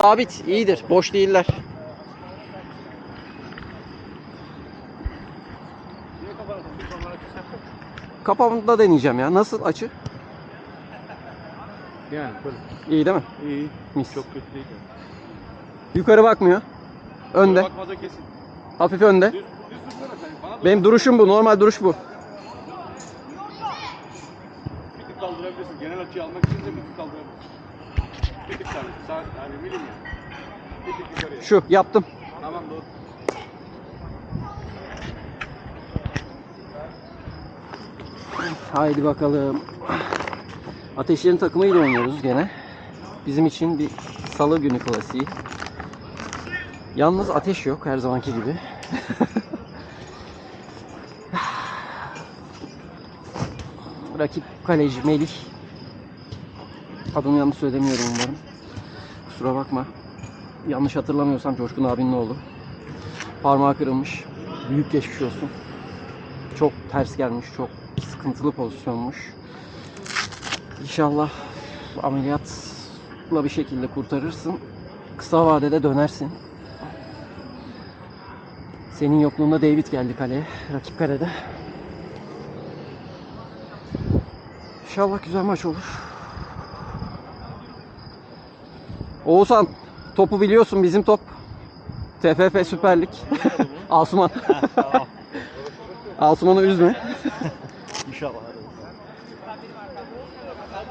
Sabit, iyidir. Boş değiller. Kafamda deneyeceğim ya. Nasıl açı? Yani böyle İyi değil mi? iyi. Mis. Çok kötü değil. Yukarı bakmıyor. Önde. Bakmaza kesin. Hafif önde. Düz, düz tutsana sen. Bana da Benim duruşum bu. Normal duruş bu. bir tık kaldırabilirsin. Genel açıyı almak için de bir tık kaldırabilirsin. Bir tık sadece. Sağ, yani milim ya. Bir tık yukarıya. Şu yaptım. Tamam doğru. Haydi bakalım. Ateşlerin takımıyla oynuyoruz gene. Bizim için bir salı günü klasiği. Yalnız ateş yok her zamanki gibi. Rakip kaleci Melih. Adını yanlış söylemiyorum umarım. Kusura bakma. Yanlış hatırlamıyorsam Coşkun abinin oğlu. Parmağı kırılmış. Büyük geçmiş olsun. Çok ters gelmiş, çok sıkıntılı pozisyonmuş. İnşallah ameliyatla bir şekilde kurtarırsın. Kısa vadede dönersin. Senin yokluğunda David geldi kaleye, rakip kalede. İnşallah güzel maç olur. Oğuzhan, topu biliyorsun bizim top. TFF Süper Lig. Asuman. Asuman'ı üzme. İnşallah.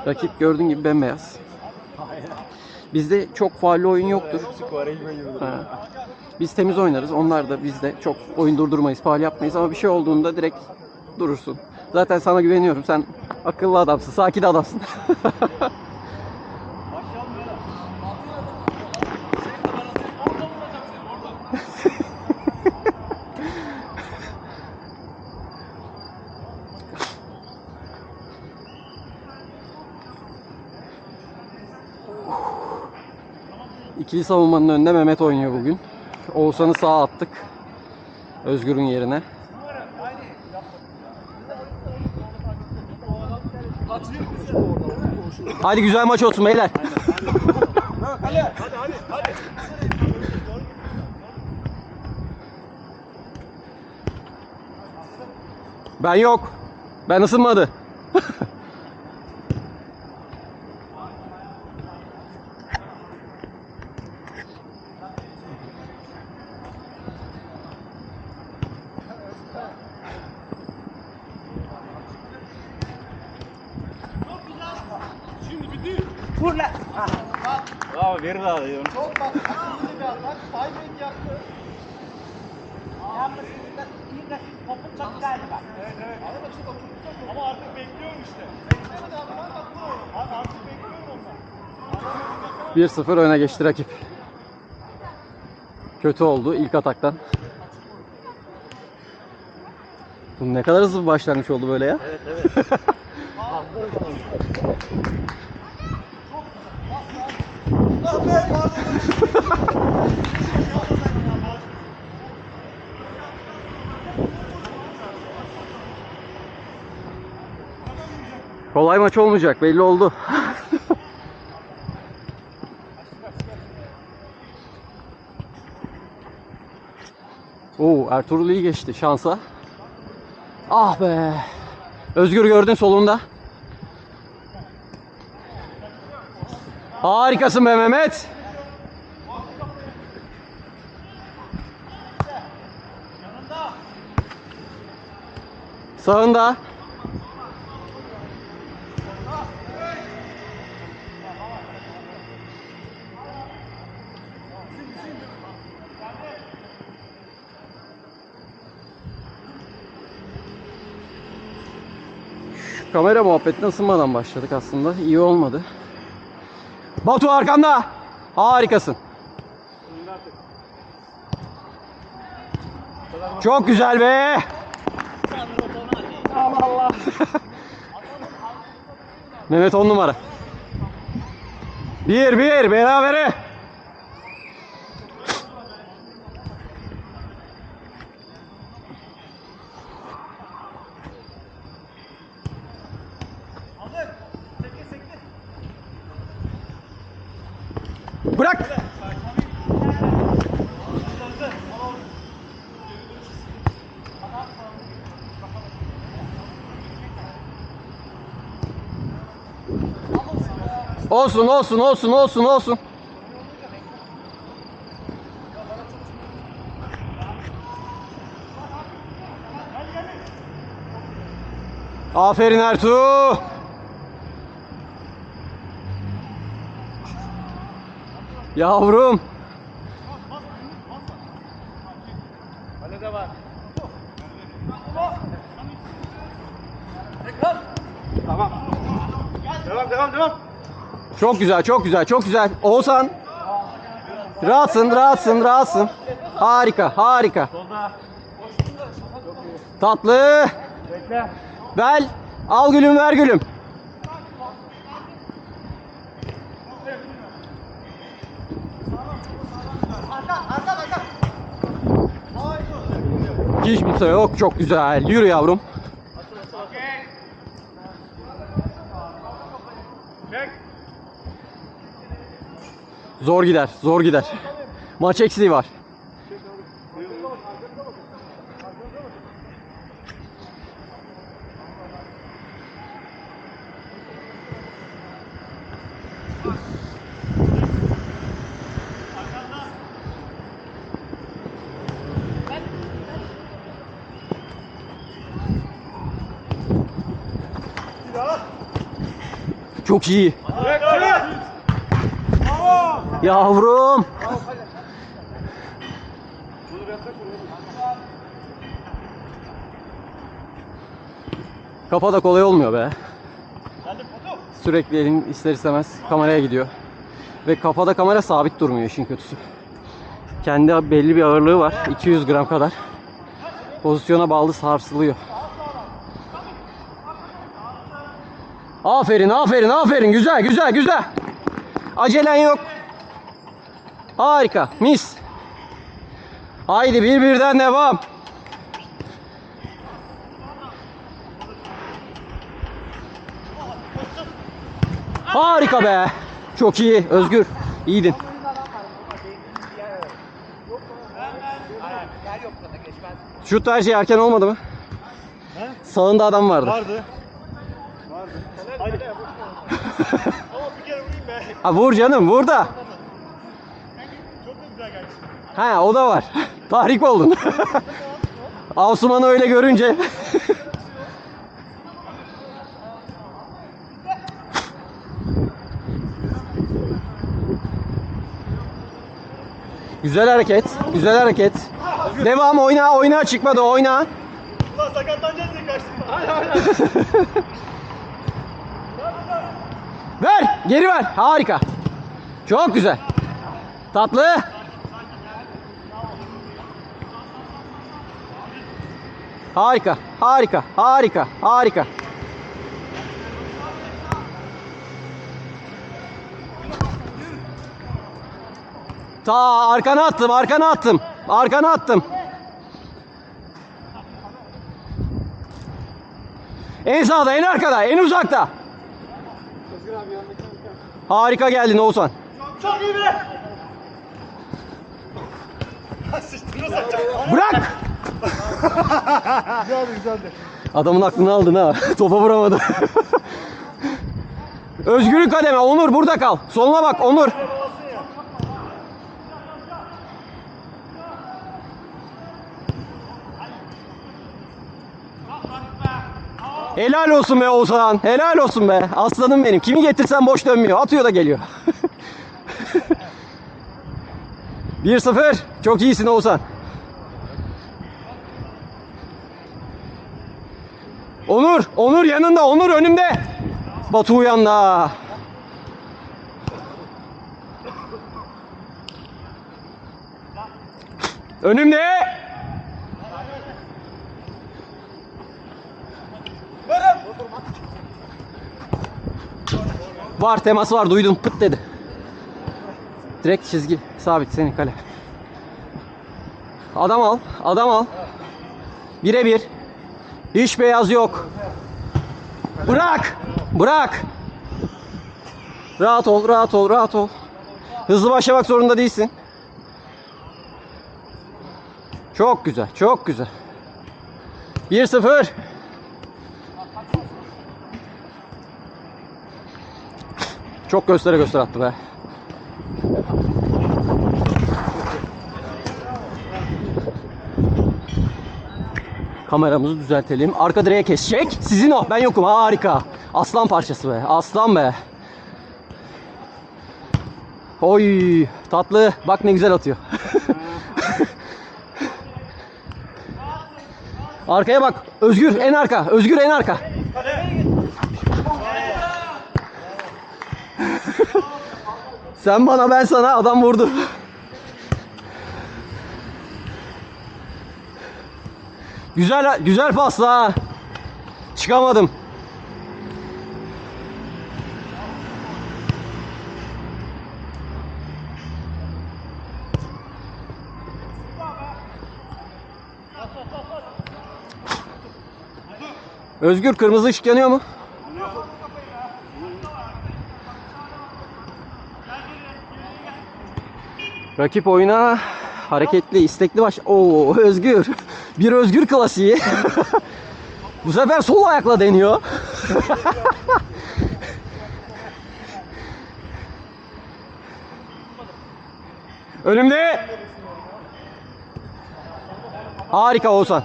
Rakip gördüğün gibi bembeyaz. Bizde çok faalli oyun yoktur. Ha. Biz temiz oynarız. Onlar da biz de çok oyun durdurmayız, faal yapmayız ama bir şey olduğunda direkt durursun. Zaten sana güveniyorum. Sen akıllı adamsın, sakin adamsın. İkili savunmanın önünde Mehmet oynuyor bugün. Oğuzhan'ı sağa attık. Özgür'ün yerine. Hadi güzel maç olsun beyler. Ben yok. Ben ısınmadı. Bravo geri dağılıyor. Ama artık bekliyorum işte. Beklemedi abi ben bak bu. Abi artık bekliyorum ondan. 1-0 öne geçti rakip. Kötü oldu ilk ataktan. Bu ne kadar hızlı bir başlangıç oldu böyle ya. Evet evet. Kolay maç olmayacak belli oldu. Oo Ertuğrul iyi geçti şansa. Ah be. Özgür gördün solunda. Harikasın be Mehmet. Sağında. Kamera muhabbetine ısınmadan başladık aslında. İyi olmadı. Batu arkanda. Harikasın. Çok güzel be. Allah. Mehmet on numara. Bir bir berabere. Bırak. Olsun olsun olsun olsun olsun. Aferin Ertuğ. Yavrum. Kalede var. Tamam. Devam devam devam. Çok güzel, çok güzel, çok güzel. Oğuzhan. Rahatsın, rahatsın, rahatsın. Harika, harika. Tatlı. Bel. Al gülüm, ver gülüm. Hiçbir şey yok. Çok güzel. Yürü yavrum. Zor gider, zor gider. Maç eksiği var. Çok iyi. Yavrum. Kafa da kolay olmuyor be. Sürekli elin ister istemez kameraya gidiyor. Ve kafada kamera sabit durmuyor işin kötüsü. Kendi belli bir ağırlığı var. 200 gram kadar. Pozisyona bağlı sarsılıyor. Aferin, aferin, aferin. Güzel, güzel, güzel. Acelen yok. Harika, mis. Haydi bir birden devam. Harika be. Çok iyi. Özgür. İyiydin. Şut tercihi erken olmadı mı? He? Sağında adam vardı. Vardı. Vardı. Haydi. Ama bir kere vurayım be. Ha, vur canım vur da. Çok da güzel geldi. Ha o da var. Tahrik oldun. Asuman'ı öyle görünce. güzel hareket. Güzel hareket. Devam oyna oyna çıkmadı oyna. Ulan sakatlanacağız diye kaçtım. Hadi hadi. Ver geri ver. Harika. Çok güzel. Tatlı. Harika, harika, harika, harika. Ta arkana attım, arkana attım. Arkana attım. En sağda, en arkada, en uzakta. Harika geldin Oğuzhan. Çok iyi be. Bırak! Güzeldi güzeldi. Adamın aklını aldın ha. Topa vuramadı. Özgür'ün kademe. Onur burada kal. Soluna bak Onur. Helal olsun be Oğuzhan. Helal olsun be. Aslanım benim. Kimi getirsen boş dönmüyor. Atıyor da geliyor. 1-0. Çok iyisin Oğuzhan. Onur, yanında, Onur önümde. Batu uyanda. Önümde. Var temas var duydum pıt dedi. Direkt çizgi sabit senin kale. Adam al, adam al. Birebir. Hiç beyaz yok. Bırak. Bırak. Rahat ol, rahat ol, rahat ol. Hızlı başlamak zorunda değilsin. Çok güzel, çok güzel. 1-0. Çok göstere göster attı be. Kameramızı düzeltelim. Arka direğe kesecek. Sizin o. Ben yokum. Harika. Aslan parçası be. Aslan be. Oy tatlı. Bak ne güzel atıyor. Arkaya bak. Özgür en arka. Özgür en arka. Sen bana ben sana adam vurdu. Güzel güzel pasla. Çıkamadım. Özgür kırmızı ışık yanıyor mu? Rakip oyuna hareketli, istekli baş. Oo Özgür. Bir Özgür klasiği. Bu sefer sol ayakla deniyor. Önümde. Harika Oğuzhan.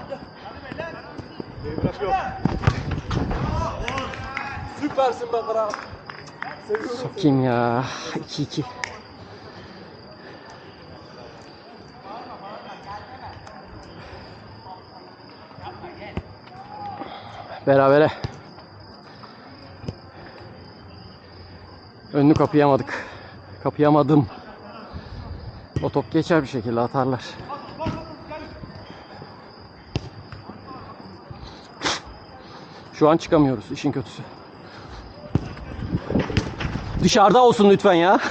Süpersin be kral. Sokayım ya. 2-2. Berabere. Önünü kapayamadık. Kapayamadım. O top geçer bir şekilde atarlar. Şu an çıkamıyoruz işin kötüsü. Dışarıda olsun lütfen ya.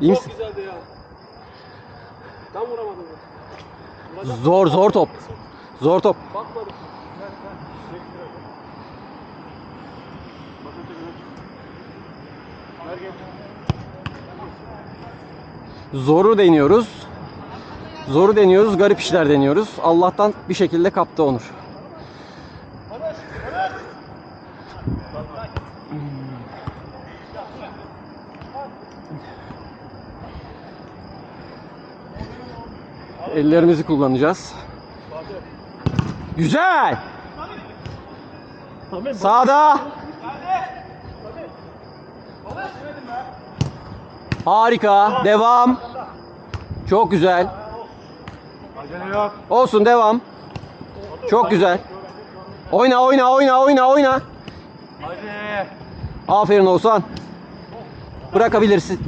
İyi Çok misin? güzeldi ya. Tam vuramadım. Zor zor top. Zor top. Bakmadım. Ver ver. Çektir hadi. Bakın tepene çık. Ver geç. Zoru deniyoruz. Zoru deniyoruz, garip işler deniyoruz. Allah'tan bir şekilde kaptı Onur. Ellerimizi kullanacağız. Güzel. Sağda. Harika. Devam. Çok güzel. Acele yok. Olsun devam. Çok güzel. Oyna oyna oyna oyna oyna. Hadi. Aferin Oğuzhan. Bırakabilirsin.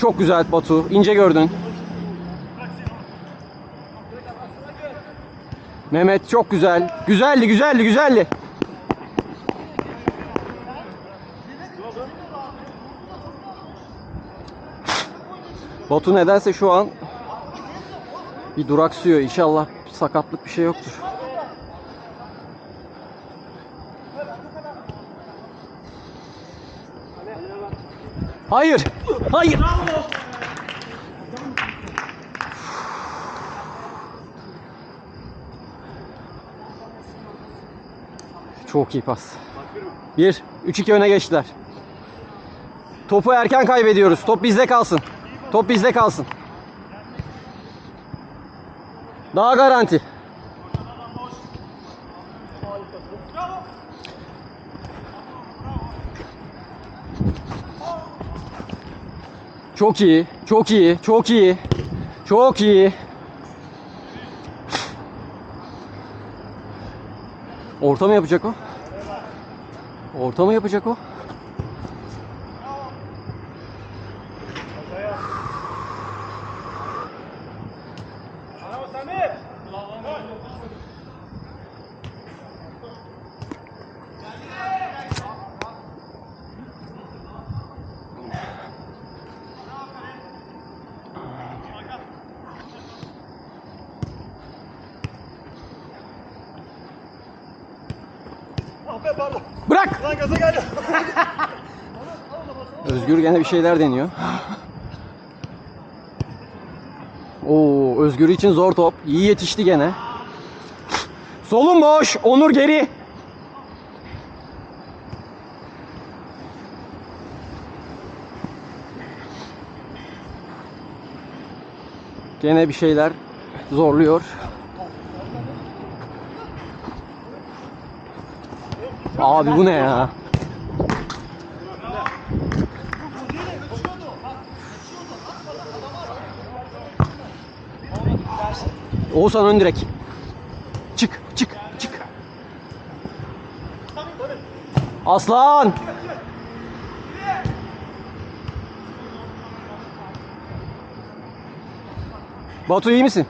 Çok güzel Batu. İnce gördün. Mehmet çok güzel. Güzeldi güzeldi güzeldi. Batu nedense şu an bir duraksıyor. İnşallah sakatlık bir şey yoktur. Hayır. Hayır. Çok iyi pas. Bir, 3-2 öne geçtiler. Topu erken kaybediyoruz. Top bizde kalsın. Top bizde kalsın. Daha garanti. Çok iyi, çok iyi, çok iyi. Çok iyi. Orta mı yapacak o? Orta mı yapacak o? pardon. Bırak. Lan gaza geldi. Özgür gene bir şeyler deniyor. Oo, Özgür için zor top. İyi yetişti gene. Solun boş. Onur geri. Gene bir şeyler zorluyor. Abi bu ne ya? Oğuzhan ön direk. Çık, çık, çık. Aslan! Batu iyi misin?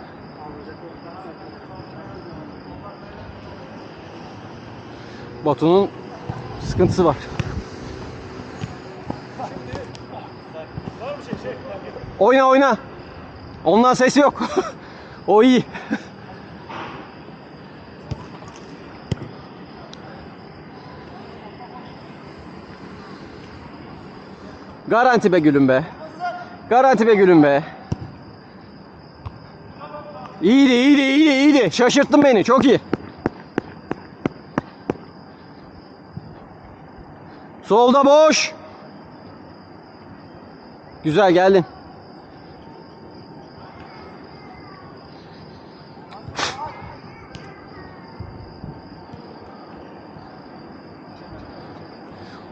Batu'nun sıkıntısı var. Oyna oyna. Ondan sesi yok. o iyi. Garanti be gülüm be. Garanti be gülüm be. İyiydi, iyiydi, iyiydi, iyiydi. Şaşırttın beni. Çok iyi. Solda boş. Güzel geldin.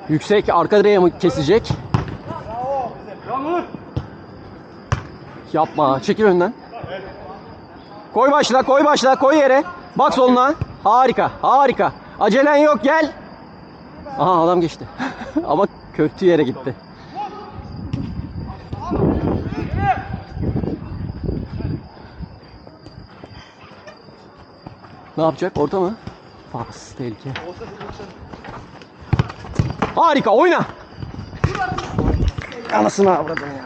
Yüksek arka direğe mi kesecek? Yapma. Çekil önden. Koy başla, koy başla, koy yere. Bak soluna. Harika, harika. Acelen yok, gel. Aha adam geçti. Ama kötü yere gitti. Ne yapacak? Orta mı? Pas, tehlike. Harika, oyna. Anasını avradın ya.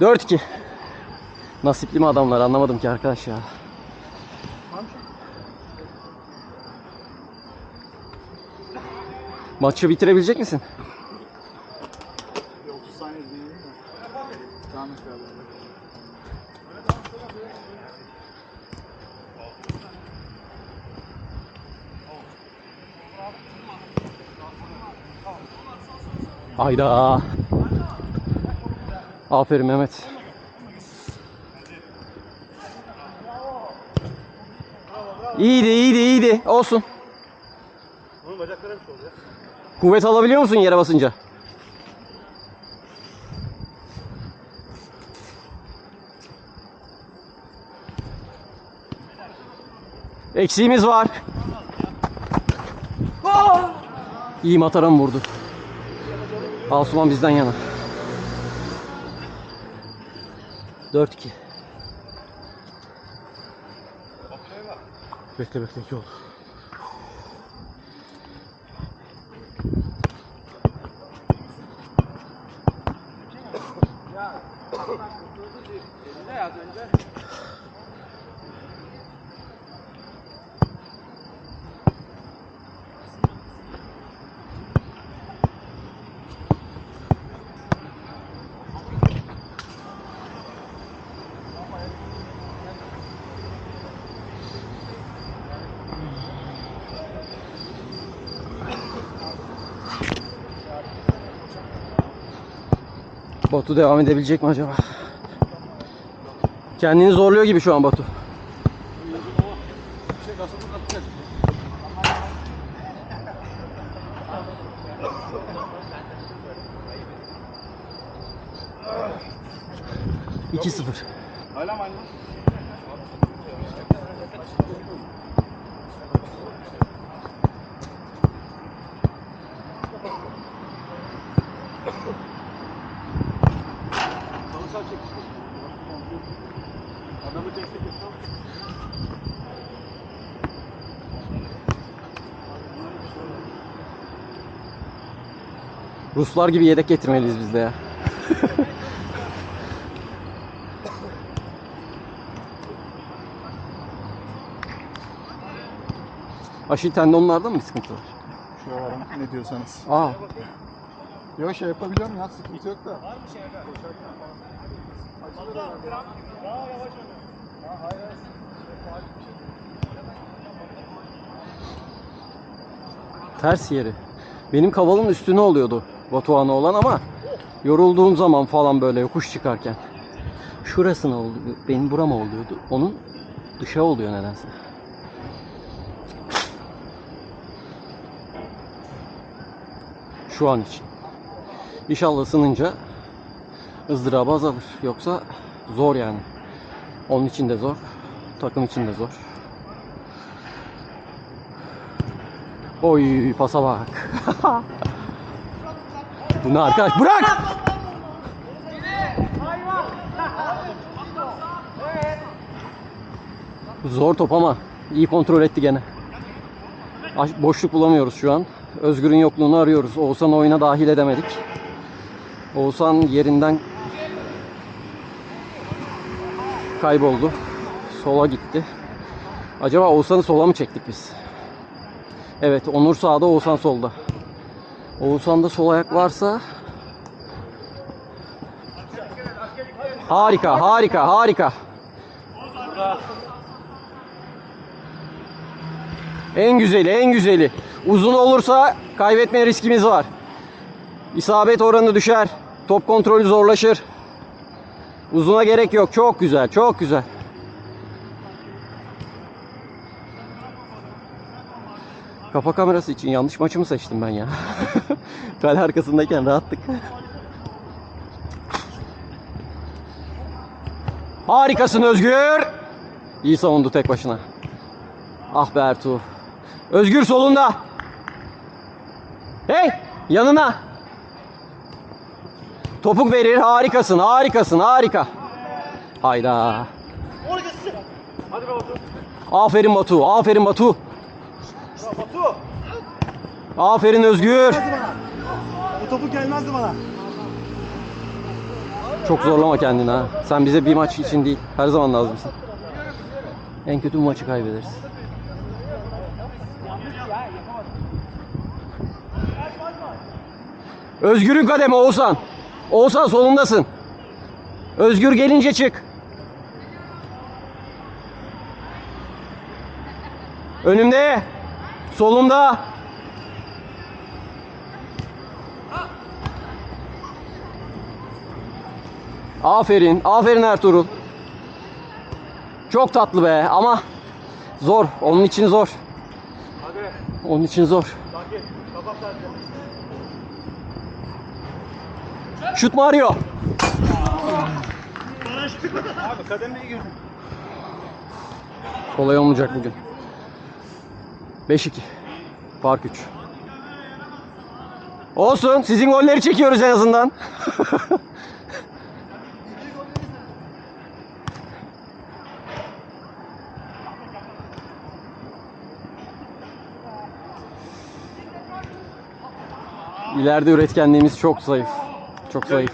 Dört iki. Nasipli mi adamlar anlamadım ki arkadaş ya. Maçı bitirebilecek misin? 30 saniye izleyelim mi? Tamam Hayda. Aferin Mehmet. İyiydi, iyiydi, iyiydi. Olsun. Bunun bacaklara bir şey oldu ya. Kuvvet alabiliyor musun yere basınca? Eksiğimiz var. İyi mataram vurdu. Asuman bizden yana. 4-2. Bekle bekle yol. Ne Batu devam edebilecek mi acaba? Kendini zorluyor gibi şu an Batu. Bir şey Ruslar gibi yedek getirmeliyiz biz de ya. Aşil tendonlarda mı bir sıkıntı var? Şu var ne diyorsanız. Aa, Yok şey yapabiliyorum ya sıkıntı yok da. ters yeri. Benim kavalın üstüne oluyordu Batuhan'a olan ama yorulduğum zaman falan böyle yokuş çıkarken şurasına oluyor. Benim burama oluyordu. Onun dışa oluyor nedense. Şu an için. İnşallah ısınınca ızdırabı azalır. Yoksa zor yani. Onun için de zor. Takım için de zor. Oy pasa bak. Bu ne arkadaş? Bırak! Zor top ama iyi kontrol etti gene. Boşluk bulamıyoruz şu an. Özgür'ün yokluğunu arıyoruz. Oğuzhan'ı oyuna dahil edemedik. Oğuzhan yerinden kayboldu. Sola gitti. Acaba Oğuzhan'ı sola mı çektik biz? Evet Onur sağda Oğuzhan solda. Oğuzhan'da sol ayak varsa Harika harika harika. En güzeli en güzeli. Uzun olursa kaybetme riskimiz var. İsabet oranı düşer. Top kontrolü zorlaşır. Uzuna gerek yok. Çok güzel, çok güzel. Kafa kamerası için yanlış maçı mı seçtim ben ya? Kale arkasındayken rahattık. Harikasın Özgür. İyi savundu tek başına. Ah be Ertuğ. Özgür solunda. Hey yanına. Topuk verir. Harikasın, harikasın, harika. Hayda. Aferin Batu, aferin Batu. Batu. Aferin Özgür. Bu topu gelmezdi bana. Çok zorlama kendini ha. Sen bize bir maç için değil, her zaman lazımsın. En kötü bu maçı kaybederiz. Özgür'ün kademi Oğuzhan. Oğuzhan solundasın. Özgür gelince çık. Önümde. Solumda. Aferin. Aferin Ertuğrul. Çok tatlı be ama zor. Onun için zor. Hadi. Onun için zor. Sakin. Kapat sadece. Şut mu arıyor? Abi kademeye girdin. Kolay olmayacak bugün. 5-2. Fark 3. Olsun. Sizin golleri çekiyoruz en azından. İleride üretkenliğimiz çok zayıf. Çok zayıf.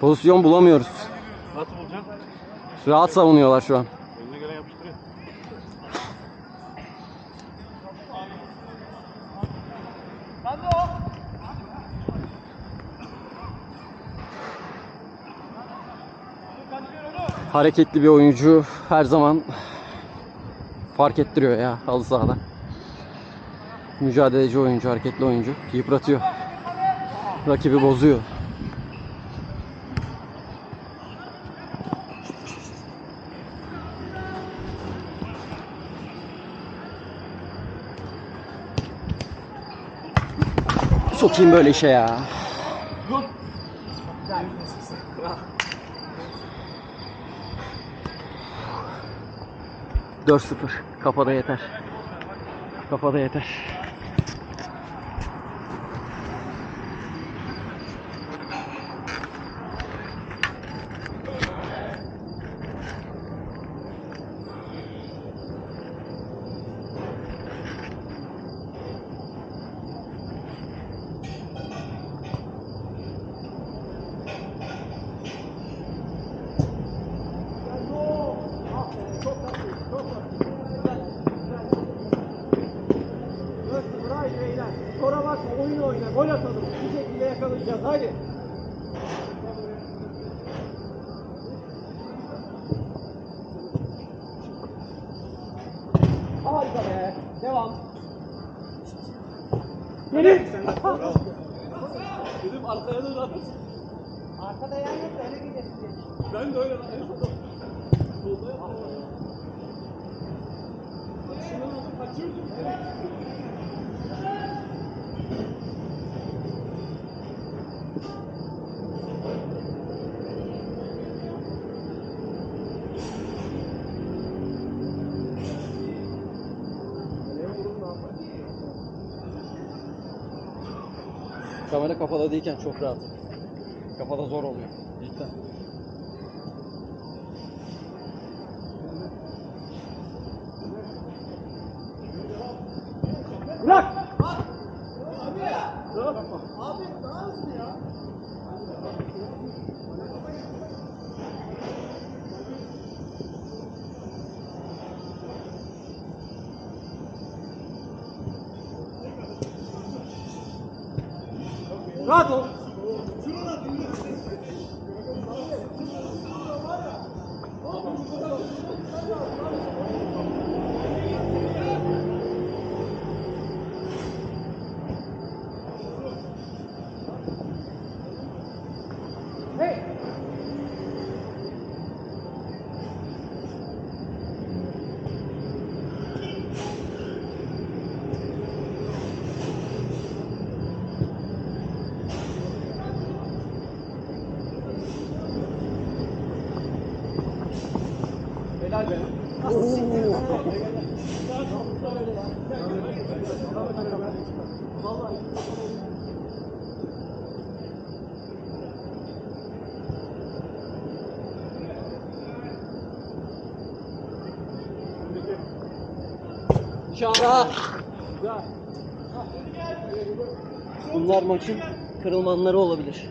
Pozisyon bulamıyoruz. Rahat savunuyorlar şu an. Hareketli bir oyuncu her zaman fark ettiriyor ya halı sahada. Mücadeleci oyuncu, hareketli oyuncu yıpratıyor. Rakibi bozuyor. Sokayım böyle işe ya. 4-0. Kafada yeter. Kafada yeter. Kamera kapalı değilken çok rahat. Kafada zor oluyor. cerrado İnşallah. Bunlar maçın kırılmanları olabilir.